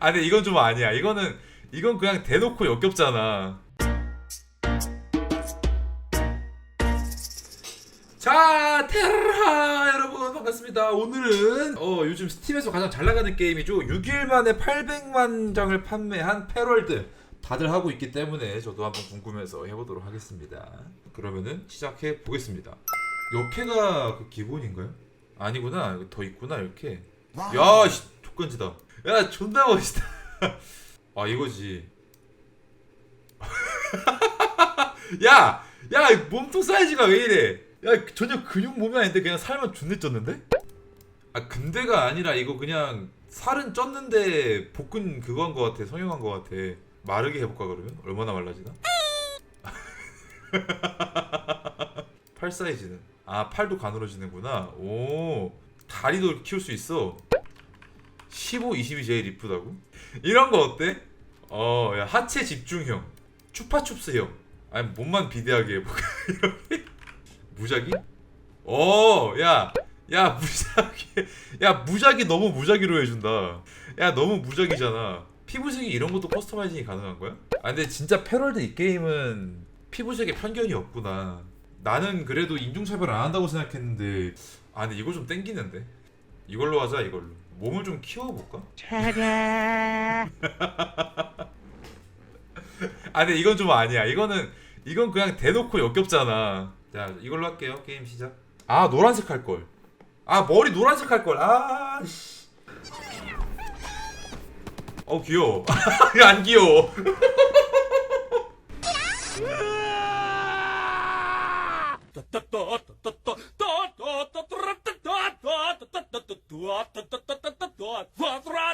아 근데 이건 좀 아니야. 이거는 이건 그냥 대놓고 역겹잖아. 자, 테라 여러분 반갑습니다. 오늘은 어 요즘 스팀에서 가장 잘 나가는 게임이죠. 6일 만에 800만 장을 판매한 패럴드 다들 하고 있기 때문에 저도 한번 궁금해서 해보도록 하겠습니다. 그러면은 시작해 보겠습니다. 옆에가 그 기본인가요? 아니구나. 더 있구나 이렇게. 야, 씨, 족간지다. 야, 존나 멋있다. 아 이거지. 야, 야, 이 몸통 사이즈가 왜 이래? 야, 전혀 근육 몸이 아닌데 그냥 살만 존내 쪘는데? 아, 근데가 아니라 이거 그냥 살은 쪘는데 복근 그거 한 거 같아, 성형한 거 같아. 마르게 해볼까 그러면? 얼마나 말라지나? 팔 사이즈는? 아, 팔도 가늘어지는구나. 오, 다리도 키울 수 있어. 15, 20이 제일 이쁘다고? 이런 거 어때? 어, 야, 하체 집중형, 추파춥스형. 아니 몸만 비대하게 해볼까? 무작위? 어, 야, 야 무작위, 야 무작위 너무 무작위로 해준다. 야 너무 무작위잖아. 피부색이 이런 것도 커스터마이징이 가능한 거야? 아 근데 진짜 패럴드 이 게임은 피부색에 편견이 없구나. 나는 그래도 인종차별 안 한다고 생각했는데 아 근데 이거 좀 땡기는데 이걸로 하자 이걸로. 몸을 좀 키워볼까? 아 근데 이건 좀 아니야. 이거는 이건 그냥 대놓고 역겹잖아. 자 이걸로 할게요. 게임 시작. 아 노란색 할걸. 아 머리 노란색 할걸. 아씨. 어 귀여워. 안 귀여워 ตัวตัวตัวตัวตัวตัวตัว